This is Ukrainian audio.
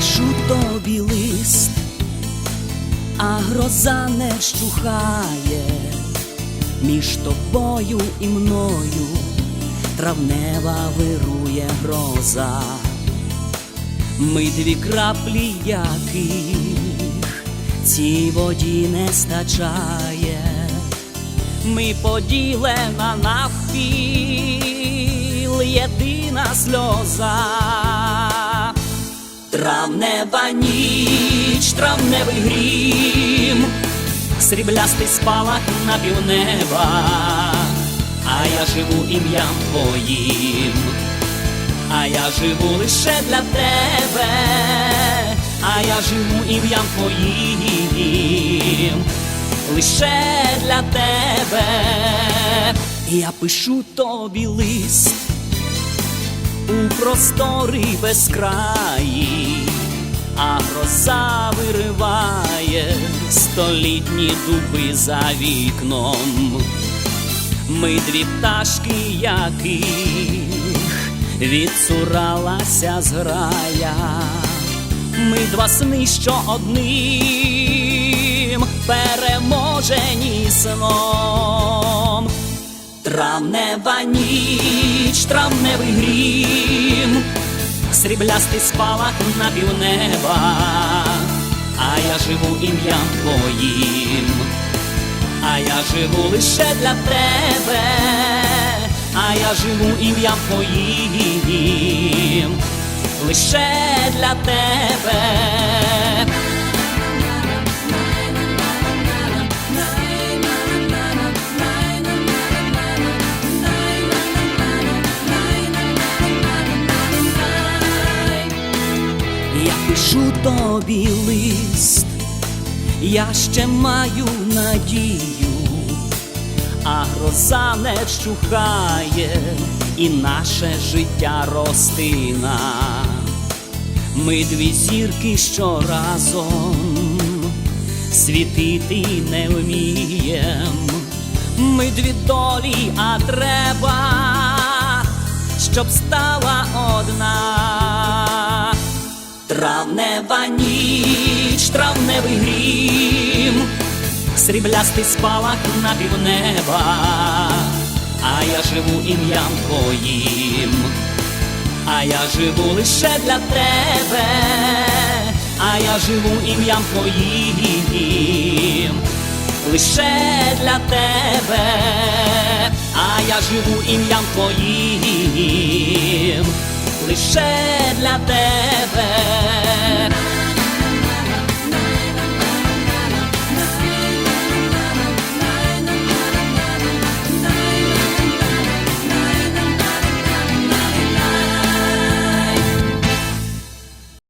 пишу тобі лист, а гроза не вщухає. Між тобою і мною травнева вирує гроза, ми дві краплі яких цій воді не стачає, ми поділена навпіл, єдина сльоза. Травнева ніч, травневий грім, сріблястий спалах на півнеба, а я живу ім'ям твоїм, а я живу лише для тебе, а я живу ім'ям твоїм, лише для тебе, я пишу тобі лист у простори безкраї, а гроза вириває столітні дуби за вікном. Ми дві пташки, яких відсуралася зграя. Ми два сни, що одним переможені сном. Травнева ніч, травневий грім, сріблястий спалах на півнеба, а я живу ім'ям твоїм, а я живу лише для тебе, а я живу ім'ям твоїм, лише для тебе. Я пишу тобі лист, я ще маю надію, а гроза не вщухає, і наше життя ростина. Ми дві зірки, що разом світити не вмієм. Ми дві долі, а треба, щоб стала одна. Травнева ніч, травневий грім, сріблястий спалах на півнеба, а я живу ім'ям твоїм, а я живу лише для тебе, а я живу ім'ям твоїм, лише для тебе, а я живу ім'ям твоїм, лише для тебе.